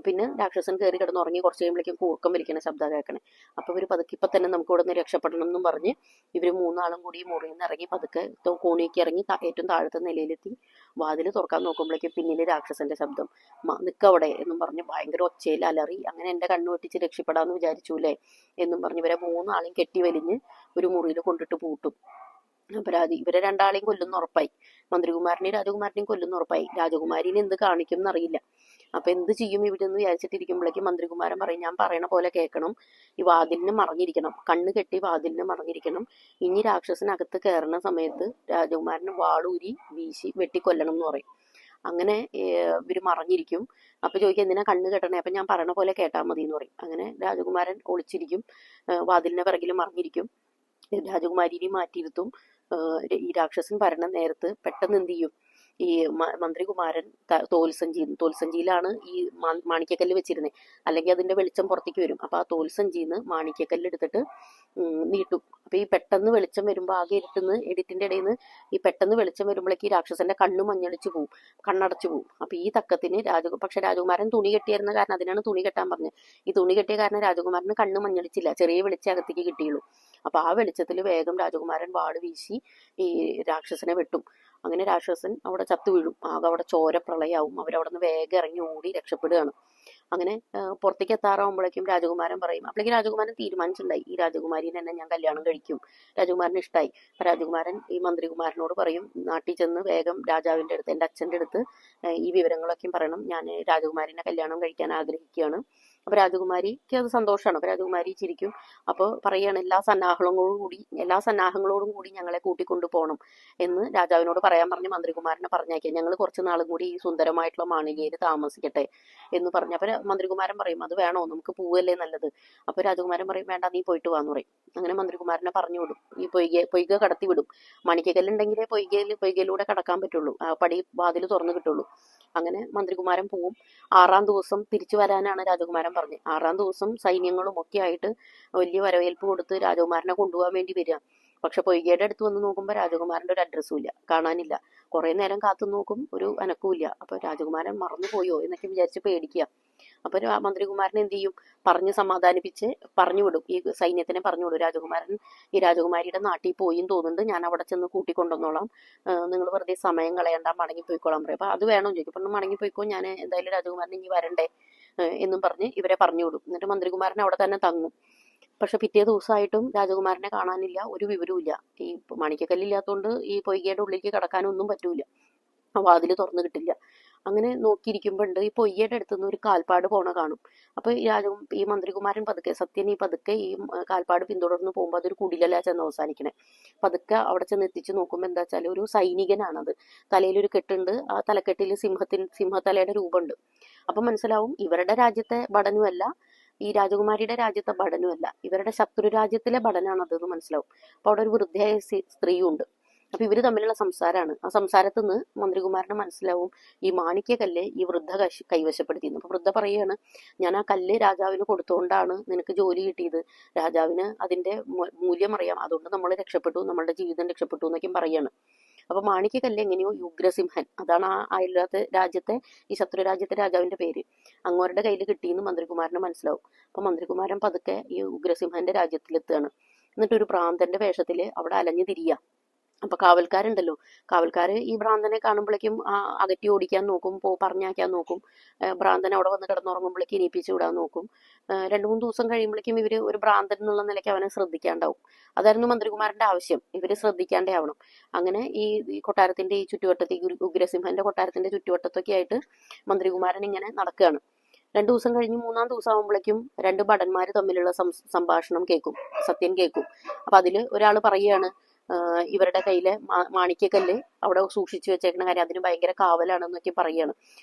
പിന്നെ രാക്ഷസൻ കയറി കിടന്ന് ഉറങ്ങി കുറച്ച് കഴിയുമ്പോഴേക്കും കൂർക്കം വലിക്കണ ശബ്ദം കേൾക്കണേ. അപ്പൊ ഇവർ പതുക്കെ ഇപ്പൊ തന്നെ നമുക്ക് ഇവിടെ നിന്ന് രക്ഷപ്പെടണം എന്നും പറഞ്ഞ് ഇവർ മൂന്നാളും കൂടി മുറിയിൽ നിന്ന് ഇറങ്ങി പതുക്കെ കോണിക്ക് ഇറങ്ങി ഏറ്റവും താഴത്തെ നിലയിലെത്തി. വാതിൽ തുറക്കാൻ നോക്കുമ്പോഴേക്കും പിന്നിൽ രാക്ഷസന്റെ ശബ്ദം. "മ- നിക്കവിടെ എന്നും പറഞ്ഞ് ഭയങ്കര ഒച്ചയിൽ അലറി അങ്ങനെ എന്റെ കണ്ണു വെട്ടിച്ച് രക്ഷപ്പെടാന്ന് അല്ലേ എന്നും പറഞ്ഞ് ഇവരെ മൂന്നാളും കെട്ടി വലിഞ്ഞ് ഒരു മുറിയിൽ കൊണ്ടിട്ട് പൂട്ടും. അപ്പൊ രാജ ഇവരെ രണ്ടാളെയും കൊല്ലുന്ന ഉറപ്പായി. മന്ത്രികുമാരനെയും രാജകുമാരനെയും കൊല്ലുന്ന ഉറപ്പായി. രാജകുമാരിനെ എന്ത് കാണിക്കും എന്നറിയില്ല അപ്പൊ എന്ത് ചെയ്യും ഇവിടെ നിന്ന് വിചാരിച്ചിട്ടിരിക്കുമ്പോഴേക്കും മന്ത്രികുമാരൻ പറയും ഞാൻ പറയണ പോലെ കേൾക്കണം. ഈ വാതിലിന് മറഞ്ഞിരിക്കണം. കണ്ണ് കെട്ടി വാതിലിന് മറഞ്ഞിരിക്കണം. ഇനി രാക്ഷസനകത്ത് കയറുന്ന സമയത്ത് രാജകുമാരന് വാളൂരി വീശി വെട്ടിക്കൊല്ലണം എന്ന് പറയും. അങ്ങനെ ഇവർ മറഞ്ഞിരിക്കും. അപ്പൊ ചോദിക്കും എന്തിനാ കണ്ണ് കെട്ടണേ? അപ്പൊ ഞാൻ പറയണ പോലെ കേട്ടാൽ മതി എന്ന് പറയും. അങ്ങനെ രാജകുമാരൻ ഒളിച്ചിരിക്കും. വാതിലിന്റെ പിറകിൽ മറിഞ്ഞിരിക്കും. രാജകുമാരിനെ മാറ്റിയിരുത്തും. ഈ രാക്ഷസൻ ഭരണ നേരത്ത് പെട്ടെന്ന് എന്ത് ചെയ്യും? ഈ മന്ത്രികുമാരൻ തോൽസഞ്ചി തോൽസഞ്ചിയിലാണ് ഈ മാണിക്യക്കല്ല് വെച്ചിരുന്നത് അല്ലെങ്കിൽ അതിന്റെ വെളിച്ചം പുറത്തേക്ക് വരും. അപ്പൊ ആ തോൽസഞ്ചിന്ന് മാണിക്യക്കല്ല് എടുത്തിട്ട് നീട്ടും. അപ്പൊ ഈ പെട്ടെന്ന് വെളിച്ചം വരുമ്പോൾ ആകെ ഇരുട്ടുന്ന് എഡിറ്റിന്റെ ഇടയിൽ നിന്ന് ഈ പെട്ടെന്ന് വെളിച്ചം വരുമ്പോഴേക്ക് ഈ രാക്ഷസന്റെ കണ്ണ് മഞ്ഞളിച്ചു പോവും. കണ്ണടച്ചു പോവും. അപ്പൊ ഈ തക്കത്തിന് രാജ പക്ഷെ രാജകുമാരൻ തുണി കെട്ടിയിരുന്ന കാരണം അതിനാണ് തുണി കെട്ടാൻ പറഞ്ഞത്. ഈ തുണി കെട്ടിയ കാരണം രാജകുമാരന് കണ്ണ് മഞ്ഞളിച്ചില്ല. ചെറിയ വെളിച്ചം അകത്തേക്ക് കിട്ടിയുള്ളൂ. അപ്പൊ ആ വെളിച്ചത്തിൽ വേഗം രാജകുമാരൻ വാട് വീശി ഈ രാക്ഷസനെ വെട്ടും. അങ്ങനെ രാക്ഷസൻ അവിടെ ചത്തു വീഴും. ആകെ അവിടെ ചോര പ്രളയാവും. അവരവിടെ നിന്ന് വേഗം ഇറങ്ങി ഓടി രക്ഷപ്പെടുകയാണ്. അങ്ങനെ പുറത്തേക്ക് എത്താറാവുമ്പോഴേക്കും രാജകുമാരൻ പറയും അപ്പോഴേക്കും രാജകുമാരൻ തീരുമാനിച്ചിട്ടുണ്ടായി. ഈ രാജകുമാരിനെ തന്നെ ഞാൻ കല്യാണം കഴിക്കും. രാജകുമാരന് ഇഷ്ടമായി രാജകുമാരൻ ഈ മന്ത്രികുമാരനോട് പറയും നാട്ടിൽ ചെന്ന് വേഗം രാജാവിന്റെ അടുത്ത് എന്റെ അച്ഛന്റെ അടുത്ത് ഈ വിവരങ്ങളൊക്കെയും പറയണം. ഞാൻ രാജകുമാരിനെ കല്യാണം കഴിക്കാൻ ആഗ്രഹിക്കുകയാണ്. അപ്പൊ രാജകുമാരിക്ക് അത് സന്തോഷമാണ് അപ്പൊ രാജകുമാരി ചിരിക്കും. അപ്പോൾ പറയാണ് എല്ലാ സന്നാഹങ്ങളോടും കൂടി എല്ലാ സന്നാഹങ്ങളോടും കൂടി ഞങ്ങളെ കൂട്ടിക്കൊണ്ടു പോകണം എന്ന് രാജാവിനോട് പറയാൻ പറഞ്ഞ് മന്ത്രികുമാരനെ പറഞ്ഞേക്കാം ഞങ്ങൾ കുറച്ച് നാളും കൂടി ഈ സുന്ദരമായിട്ടുള്ള മാളികയിൽ താമസിക്കട്ടെ എന്ന് പറഞ്ഞു. അപ്പൊ മന്ത്രികുമാരൻ പറയും അത് വേണോ? നമുക്ക് പോവല്ലേ നല്ലത്. അപ്പൊ രാജകുമാരൻ പറയും വേണ്ട നീ പോയിട്ട് വാന്ന് പറയും. അങ്ങനെ മന്ത്രികുമാരനെ പറഞ്ഞു വിടും ഈ പൊയ്കെ പൊയ്ക കടത്തി വിടും മണിക്കകല്ലുണ്ടെങ്കിലേ പൊയ്കയിൽ പൊയ്കയിലൂടെ കടക്കാൻ പറ്റുള്ളൂ. ആ പടി വാതിൽ തുറന്നു കിട്ടുള്ളൂ. അങ്ങനെ മന്ത്രികുമാരൻ പോവും. ആറാം ദിവസം തിരിച്ചു വരാനാണ് രാജകുമാരൻ പറഞ്ഞത്. ആറാം ദിവസം സൈന്യങ്ങളും ഒക്കെ ആയിട്ട് വലിയ വരവേൽപ്പ് കൊടുത്ത് രാജകുമാരനെ കൊണ്ടുപോകാൻ വേണ്ടി വരിക. പക്ഷെ പൊയ്കയുടെ അടുത്ത് വന്ന് നോക്കുമ്പോൾ രാജകുമാരന്റെ ഒരു അഡ്രസ്സും ഇല്ല. കാണാനില്ല. കുറേ നേരം കാത്തു നോക്കും. ഒരു അനക്കവും അപ്പോൾ രാജകുമാരൻ മറന്നു പോയോ എന്നൊക്കെ വിചാരിച്ച് പേടിക്കുക. അപ്പൊ മന്ത്രികുമാരൻ എന്ത് ചെയ്യും? പറഞ്ഞ് സമാധാനിപ്പിച്ച് പറഞ്ഞു വിടും. ഈ സൈന്യത്തിനെ പറഞ്ഞു വിടും. രാജകുമാരൻ ഈ രാജകുമാരിയുടെ നാട്ടിൽ പോയിന്ന് തോന്നുന്നുണ്ട്. ഞാൻ അവിടെ ചെന്ന് കൂട്ടിക്കൊണ്ടുവന്നോളാം. നിങ്ങൾ വെറുതെ സമയം കളയണ്ട. മടങ്ങിപ്പോയിക്കോളാം പറയും. അപ്പൊ അത് വേണോ ചോദിക്കും. അപ്പൊ മടങ്ങിപ്പോയിക്കോ ഞാൻ എന്തായാലും രാജകുമാരൻ ഇനി വരണ്ടേ? എന്നും പറഞ്ഞ് ഇവരെ പറഞ്ഞു വിടും. എന്നിട്ട് മന്ത്രികുമാരൻ അവിടെ തന്നെ തങ്ങും. പക്ഷെ പിറ്റേ ദിവസമായിട്ടും രാജകുമാരനെ കാണാനില്ല. ഒരു വിവരവുമില്ല ഈ മണിക്കക്കല്ലില്ലാത്തതുകൊണ്ട് ഈ പൊയ്കയുടെ ഉള്ളിലേക്ക് കടക്കാനൊന്നും പറ്റൂല. വാതിൽ തുറന്നു കിട്ടില്ല. അങ്ങനെ നോക്കിയിരിക്കുമ്പോണ്ട്. ഈ പൊയ്യയുടെ അടുത്തുനിന്ന് ഒരു കാൽപ്പാട് പോണ കാണും. അപ്പൊ ഈ രാജ ഈ മന്ത്രികുമാരൻ പതുക്കെ സത്യൻ ഈ പതുക്കെ ഈ കാൽപ്പാട് പിന്തുടർന്ന് പോകുമ്പോൾ അതൊരു കുടിലല്ല ചെന്ന് അവസാനിക്കണേ? പതുക്കെ അവിടെ ചെന്ന് എത്തിച്ച് നോക്കുമ്പോൾ എന്താ വെച്ചാൽ ഒരു സൈനികനാണത്. ഒരു കെട്ടുണ്ട്. ആ തലക്കെട്ടിൽ സിംഹത്തിൻ സിംഹത്തലയുടെ രൂപമുണ്ട്. അപ്പൊ മനസ്സിലാവും ഇവരുടെ രാജ്യത്തെ ഭടനുമല്ല ഈ രാജകുമാരിയുടെ രാജ്യത്തെ ഭടനുമല്ല ഇവരുടെ ശത്രു രാജ്യത്തിലെ ഭടനാണ് അതെന്ന് മനസ്സിലാവും. അപ്പൊ അവിടെ ഒരു വൃദ്ധയായ സ്ത്രീയുണ്ട്. അപ്പൊ ഇവർ തമ്മിലുള്ള സംസാരമാണ് ആ സംസാരത്തിൽ നിന്ന് മന്ത്രികുമാരന് മനസ്സിലാവും ഈ മാണിക്യ കല്ല് ഈ വൃദ്ധ കൈവശപ്പെടുത്തിയിരുന്നു അപ്പൊ വൃദ്ധ പറയാണ് ഞാൻ ആ കല്ല് രാജാവിന് കൊടുത്തുകൊണ്ടാണ് നിനക്ക് ജോലി കിട്ടിയത്. രാജാവിന് അതിന്റെ മൂല്യം അറിയാം. അതുകൊണ്ട് നമ്മൾ രക്ഷപ്പെട്ടു നമ്മളുടെ ജീവിതം രക്ഷപ്പെട്ടു എന്നൊക്കെ പറയാണ്. അപ്പൊ മാണിക്യക്കല്ല് എങ്ങനെയോ ഉഗ്രസിംഹൻ. അതാണ് ആ അയൽരാത്ത രാജ്യത്തെ ഈ ശത്രു രാജ്യത്തെ രാജാവിന്റെ പേര്. അങ്ങോരുടെ കയ്യിൽ കിട്ടിയെന്ന് മന്ത്രികുമാരന് മനസ്സിലാവും. അപ്പൊ മന്ത്രികുമാരൻ പതുക്കെ ഈ ഉഗ്രസിംഹന്റെ രാജ്യത്തിലെത്തുകയാണ്. എന്നിട്ട് ഒരു പ്രാന്തന്റെ വേഷത്തിൽ അവിടെ അലഞ്ഞു തിരിയ. അപ്പൊ കാവൽക്കാരുണ്ടല്ലോ. കാവൽക്കാര് ഈ ഭ്രാന്തനെ കാണുമ്പോഴേക്കും അകറ്റി ഓടിക്കാൻ നോക്കും പോ പറഞ്ഞാക്കാൻ നോക്കും. ഭ്രാന്തൻ അവിടെ വന്ന് കിടന്നുറങ്ങുമ്പോഴേക്കും ഇനിയിപ്പിച്ച് വിടാൻ നോക്കും. രണ്ടു മൂന്ന് ദിവസം കഴിയുമ്പോഴേക്കും ഇവർ ഒരു ഭ്രാന്തൻ എന്നുള്ള നിലയ്ക്ക് അവനെ ശ്രദ്ധിക്കാണ്ടാവും. അതായിരുന്നു മന്ത്രികുമാരന്റെ ആവശ്യം. ഇവർ ശ്രദ്ധിക്കാണ്ടേ ആവണം. അങ്ങനെ ഈ കൊട്ടാരത്തിന്റെ ഈ ചുറ്റുവട്ടത്ത് ഉഗ്രസിംഹന്റെ കൊട്ടാരത്തിന്റെ ചുറ്റുവട്ടത്തൊക്കെ ആയിട്ട് മന്ത്രികുമാരൻ ഇങ്ങനെ നടക്കുകയാണ് രണ്ടു ദിവസം കഴിഞ്ഞ് മൂന്നാം ദിവസം ആകുമ്പോഴേക്കും രണ്ട് ഭടന്മാര് തമ്മിലുള്ള സംഭാഷണം കേൾക്കും. സത്യൻ കേൾക്കും. അപ്പൊ അതിൽ ഒരാൾ പറയുകയാണ് ഇവരുടെ കയ്യിലെ മാണിക്യക്കല്ല് അവിടെ സൂക്ഷിച്ചു വെച്ചേക്കുന്ന കാര്യം അതിന് ഭയങ്കര കാവലാണെന്നൊക്കെ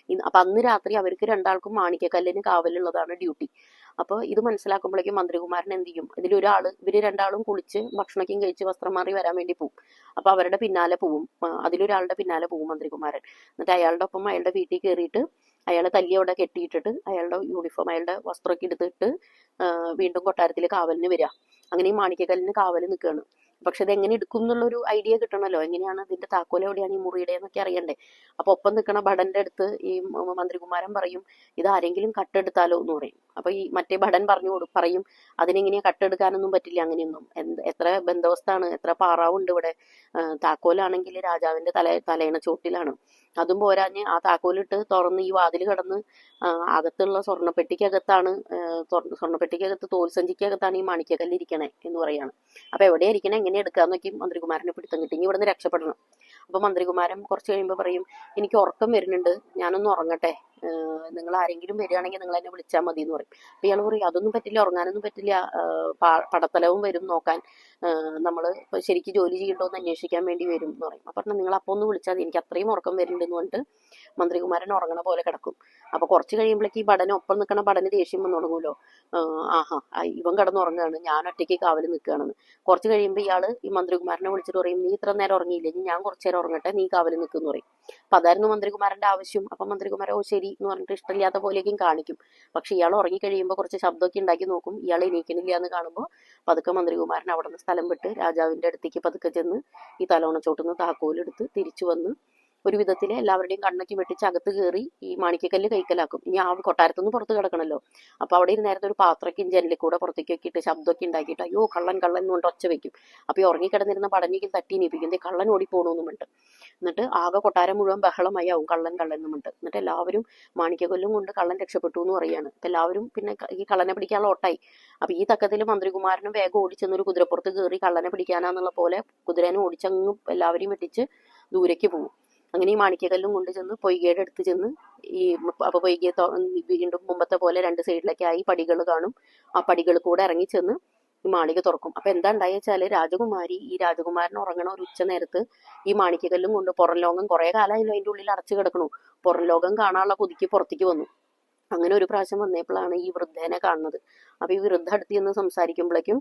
ഇന്ന് അപ്പൊ അന്ന് രാത്രി അവർക്ക് രണ്ടാൾക്കും മാണിക്യക്കല്ലിന് കാവലുള്ളതാണ് ഡ്യൂട്ടി. അപ്പൊ ഇത് മനസ്സിലാക്കുമ്പോഴേക്കും മന്ത്രികുമാരൻ എന്ത് ചെയ്യും? ഇതിലൊരാൾ ഇവർ രണ്ടാളും കുളിച്ച് ഭക്ഷണക്കും കഴിച്ച് വസ്ത്രം മാറി വരാൻ വേണ്ടി പോകും അപ്പൊ അവരുടെ പിന്നാലെ പോവും. അതിലൊരാളുടെ പിന്നാലെ പോവും മന്ത്രികുമാരൻ. എന്നിട്ട് അയാളുടെ ഒപ്പം അയാളുടെ വീട്ടിൽ കയറിയിട്ട് അയാളെ തല്ലി അവിടെ കെട്ടിയിട്ടിട്ട് അയാളുടെ യൂണിഫോം അയാളുടെ വസ്ത്രമൊക്കെ എടുത്തിട്ട് വീണ്ടും കൊട്ടാരത്തിൽ കാവലിന് വരിക. അങ്ങനെ ഈ മാണിക്യക്കല്ലിന് കാവൽ നിൽക്കുകയാണ്. പക്ഷെ ഇത് എങ്ങനെ എടുക്കും എന്നുള്ളൊരു ഐഡിയ കിട്ടണമല്ലോ. എങ്ങനെയാണ് ഇതിന്റെ താക്കോൽ എവിടെയാണ് ഈ മുറിയുടെ എന്നൊക്കെ അറിയണ്ടേ. അപ്പൊ ഒപ്പം നിൽക്കണ ഭടന്റെ അടുത്ത് ഈ മന്ത്രികുമാരൻ പറയും ഇത് ആരെങ്കിലും കട്ടെടുത്താലോ എന്ന് പറയും. അപ്പൊ ഈ മറ്റേ ഭടൻ പറഞ്ഞു കൊടു പറയും അതിനെങ്ങനെയാ കട്ടെടുക്കാനൊന്നും പറ്റില്ല അങ്ങനെയൊന്നും. എന്ത് എത്ര ബന്ധവസ്ഥാണ് എത്ര പാറാവുണ്ട് ഇവിടെ. താക്കോലാണെങ്കിൽ രാജാവിന്റെ തല തലയണ ചോട്ടിലാണ് അതും പോരാഞ്ഞ് ആ താക്കോലിട്ട് തുറന്ന് ഈ വാതിൽ കടന്ന് അകത്തുള്ള സ്വർണപ്പെട്ടിക്കകത്താണ് സ്വർണപ്പെട്ടിക്കകത്ത് തോൽസഞ്ചിക്കകത്താണ് ഈ മാണിക്യക്കല്ല് ഇരിക്കണേ എന്ന് പറയാണ്. അപ്പൊ എവിടെ ഇരിക്കണേ എങ്ങനെ എടുക്കാന്നൊക്കെ മന്ത്രികുമാരനെ പിടുത്തം കിട്ടി. ഇനി ഇവിടുന്ന് രക്ഷപ്പെടണം. അപ്പൊ മന്ത്രികുമാരൻ കുറച്ച് കഴിയുമ്പോൾ പറയും എനിക്ക് ഉറക്കം വരുന്നുണ്ട് ഞാനൊന്ന് ഉറങ്ങട്ടെ. നിങ്ങൾ ആരെങ്കിലും വരികയാണെങ്കിൽ നിങ്ങൾ എന്നെ വിളിച്ചാൽ മതി എന്ന് പറയും. അപ്പൊ ഇയാൾ പറയും അതൊന്നും പറ്റില്ല ഉറങ്ങാനൊന്നും പറ്റില്ല. പടത്തലവും വരും നോക്കാൻ. നമ്മൾ ശരിക്കും ജോലി ചെയ്യണ്ടോ എന്ന് അന്വേഷിക്കാൻ വേണ്ടി വരും എന്ന് പറയും. അപ്പം പറഞ്ഞു നിങ്ങൾ അപ്പോൾ ഒന്ന് വിളിച്ചാൽ എനിക്ക് അത്രയും ഉറക്കം വരുന്നുണ്ടെന്ന് പറഞ്ഞിട്ട് മന്ത്രികുമാരൻ ഉറങ്ങണ പോലെ കിടക്കും. അപ്പോൾ കുറച്ച് കഴിയുമ്പോഴേക്ക് ഈ പഠനം ഒപ്പം നിൽക്കണ ബടന് ദേഷ്യം വന്നു തുടങ്ങുമല്ലോ ആഹാ ഇവൻ കിടന്ന് കിടന്നുറങ്ങുകയാണ് ഞാൻ ഒറ്റയ്ക്ക് കാവൽ നിൽക്കുകയാണെന്ന് കുറച്ച് കഴിയുമ്പോൾ ഇയാൾ ഈ മന്ത്രികുമാരനെ വിളിച്ചിട്ട് പറയും നീ ഇത്ര നേരം ഉറങ്ങിയില്ലേ? ഇനി ഞാൻ കുറച്ച് നേരം ഉറങ്ങട്ടെ. നീ കാവൽ നിൽക്കുമെന്ന് പറയും. അപ്പം അതായിരുന്നു മന്ത്രികുമാരന്റെ ആവശ്യം. അപ്പം മന്ത്രികുമാരൻ ഓ ശരി എന്ന് പറഞ്ഞിട്ട് ഇഷ്ടമില്ലാത്ത പോലെയൊക്കെയും കാണിക്കും. പക്ഷേ ഇയാൾ ഉറങ്ങി കഴിയുമ്പോൾ കുറച്ച് ശബ്ദമൊക്കെ ഉണ്ടാക്കി നോക്കും. ഇയാൾ എണീക്കണില്ല എന്ന് കാണുമ്പോൾ പതുക്കെ മന്ത്രികുമാരൻ അവിടെ നിന്ന് സ്ഥലം വിട്ട് രാജാവിന്റെ അടുത്തേക്ക് പതുക്കെ ചെന്ന് ഈ തലോണച്ചോട്ടുനിന്ന് താക്കോലെടുത്ത് തിരിച്ചു വന്ന് ഒരു വിധത്തിൽ എല്ലാവരുടെയും കണ്ണൊക്കെ വെട്ടിച്ച് അകത്ത് കയറി ഈ മാണിക്കക്കല്ല് കൈക്കലാക്കും. ഇനി ആ കൊട്ടാരത്തുനിന്ന് പുറത്ത് കിടക്കണല്ലോ. അപ്പൊ അവിടെ ഒരു നേരത്തെ ഒരു പാത്രക്കും ജനലിൽ കൂടെ പുറത്തേക്ക് ഇട്ട് ശബ്ദമൊക്കെ ഉണ്ടാക്കിയിട്ട് അയ്യോ കള്ളൻ കള്ളൻ കൊണ്ട് ഒച്ച വെക്കും. അപ്പൊ ഈ ഉറങ്ങിക്കിടന്നിരുന്ന പടഞ്ഞിക്ക് തട്ടി നീപ്പിക്കും കള്ളൻ ഓടി പോകണമെന്നും ഉണ്ട് എന്നിട്ട് ആകെ കൊട്ടാരം മുഴുവൻ ബഹളമായി ആവും കള്ളൻ കള്ളൻ എന്നുമുണ്ട്. എന്നിട്ട് എല്ലാവരും മാണിക്കക്കൊല്ലും കൊണ്ട് കള്ളൻ രക്ഷപ്പെട്ടു എന്ന് പറയാണ്. അപ്പൊ എല്ലാവരും പിന്നെ ഈ കള്ളനെ പിടിക്കാനുള്ള ഓട്ടായി. അപ്പൊ ഈ തക്കത്തിൽ മന്ത്രികുമാരനും വേഗം ഓടിച്ചെന്ന് ഒരു കുതിരപ്പുറത്ത് കയറി കള്ളനെ പിടിക്കാനാന്നുള്ള പോലെ കുതിരനെ ഓടിച്ചങ്ങ് എല്ലാവരെയും വെട്ടിച്ച് ദൂരേക്ക് പോകും അങ്ങനെ ഈ മാണിക്യകല്ലും കൊണ്ട് ചെന്ന് പൊയ്കയുടെ അടുത്ത് ചെന്ന് ഈ അപ്പൊ പൊയ്കയെ വീണ്ടും മുമ്പത്തെ പോലെ രണ്ട് സൈഡിലൊക്കെ ആയി പടികൾ കാണും. ആ പടികൾ കൂടെ ഇറങ്ങി ചെന്ന് ഈ മാളിക തുറക്കും. അപ്പൊ എന്താ ഉണ്ടായി വെച്ചാൽ രാജകുമാരി ഈ രാജകുമാരൻ ഉറങ്ങണ ഒരു ഉച്ച നേരത്ത് ഈ മാണിക്യകല്ലും കൊണ്ട് പുറം ലോകം കുറെ കാലമായില്ലോ അതിന്റെ ഉള്ളിൽ അടച്ചു കിടക്കണു. പുറം ലോകം കാണാനുള്ള കൊതിക്ക് പുറത്തേക്ക് വന്നു. അങ്ങനെ ഒരു പ്രാവശ്യം വന്നപ്പോഴാണ് ഈ വൃദ്ധേനെ കാണുന്നത്. അപ്പൊ ഈ വൃദ്ധ അടുത്ത് ചെന്ന് സംസാരിക്കുമ്പോഴേക്കും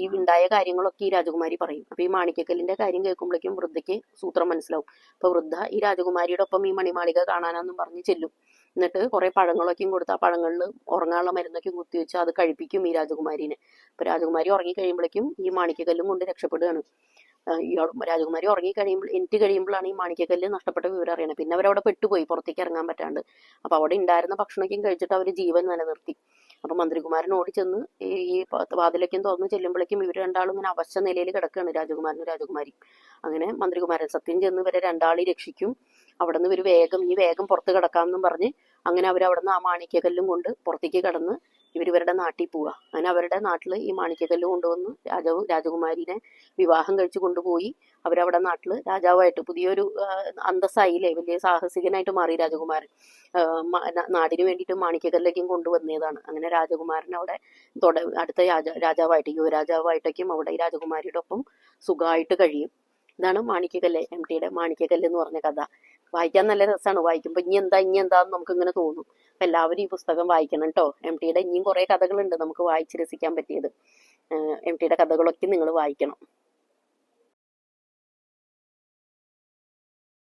ഈ ഉണ്ടായ കാര്യങ്ങളൊക്കെ ഈ രാജകുമാരി പറയും. അപ്പൊ ഈ മാണിക്യക്കല്ലിന്റെ കാര്യം കേൾക്കുമ്പോഴേക്കും വൃദ്ധയ്ക്ക് സൂത്രം മനസ്സിലാവും. അപ്പൊ വൃദ്ധ ഈ രാജകുമാരിയുടെ ഒപ്പം ഈ മണിമാളിക കാണാനാന്നും പറഞ്ഞ് ചെല്ലും. എന്നിട്ട് കുറെ പഴങ്ങളൊക്കെയും കൊടുത്ത് ആ പഴങ്ങളിൽ ഉറങ്ങാനുള്ള മരുന്നൊക്കെ കുത്തി വെച്ച് അത് കഴിപ്പിക്കും ഈ രാജകുമാരിനെ. അപ്പൊ രാജകുമാരി ഉറങ്ങി കഴിയുമ്പോഴേക്കും ഈ മാണിക്യക്കല്ലും കൊണ്ട് രക്ഷപ്പെടുകയാണ്. ഇയാൾ രാജകുമാരി ഉറങ്ങി കഴിയുമ്പോൾ എനിക്ക് കഴിയുമ്പോഴാണ് ഈ മാണിക്കക്കല്ല് നഷ്ടപ്പെട്ട വിവരം അറിയണത്. പിന്നെ അവരവിടെ പെട്ടുപോയി പുറത്തേക്ക് ഇറങ്ങാൻ പറ്റാണ്ട്. അപ്പൊ അവിടെ ഉണ്ടായിരുന്ന ഭക്ഷണമൊക്കെയും കഴിച്ചിട്ട് അവർ ജീവൻ നിലനിർത്തി. അപ്പൊ മന്ത്രികുമാരൻ ഓടി ചെന്ന് ഈ വാതിലേക്കും തുറന്ന് ചെല്ലുമ്പോഴേക്കും ഇവർ രണ്ടാളും ഇങ്ങനെ അവശ നിലയിൽ കിടക്കുകയാണ് രാജകുമാരനും രാജകുമാരിയും. അങ്ങനെ മന്ത്രികുമാരൻ സത്യം ചെന്ന് ഇവരെ രണ്ടാളി രക്ഷിക്കും. അവിടെ നിന്ന് ഇവർ വേഗം ഈ വേഗം പുറത്ത് കിടക്കാമെന്നും പറഞ്ഞ് അങ്ങനെ അവർ അവിടെ നിന്ന് ആ മാണിക്കക്കല്ലും കൊണ്ട് പുറത്തേക്ക് കടന്ന് ഇവർ ഇവരുടെ നാട്ടിൽ പോവുക. അങ്ങനെ അവരുടെ നാട്ടിൽ ഈ മാണിക്യക്കല്ല് കൊണ്ടുവന്ന് രാജാവ് രാജകുമാരിനെ വിവാഹം കഴിച്ചു കൊണ്ടുപോയി. അവരവിടെ നാട്ടിൽ രാജാവായിട്ട് പുതിയൊരു അന്തസ്സായില്ലേ? വലിയ സാഹസികനായിട്ട് മാറി രാജകുമാരൻ. നാടിന് വേണ്ടിയിട്ട് മാണിക്യക്കല്ലേക്കും കൊണ്ടുവന്നതാണ്. അങ്ങനെ രാജകുമാരൻ അവിടെ തുട അടുത്ത രാജ രാജാവായിട്ട് യുവരാജാവായിട്ടൊക്കെയും അവിടെ ഈ രാജകുമാരിയുടെ ഒപ്പം സുഖമായിട്ട് കഴിയും. ഇതാണ് മാണിക്യക്കല്ല് എം ടിയുടെ മാണിക്യക്കല്ല് എന്ന് പറഞ്ഞ കഥ. വായിക്കാൻ നല്ല രസമാണ് വായിക്കുമ്പോൾ ഇനി എന്താ ഇനി എന്താന്ന് നമുക്ക് ഇങ്ങനെ തോന്നും. അപ്പൊ എല്ലാവരും ഈ പുസ്തകം വായിക്കണം കേട്ടോ എം ടിയുടെ ഇനിയും കുറെ കഥകളുണ്ട് നമുക്ക് വായിച്ച് രസിക്കാൻ പറ്റിയത്. എം ടിയുടെ കഥകളൊക്കെ നിങ്ങൾ വായിക്കണം.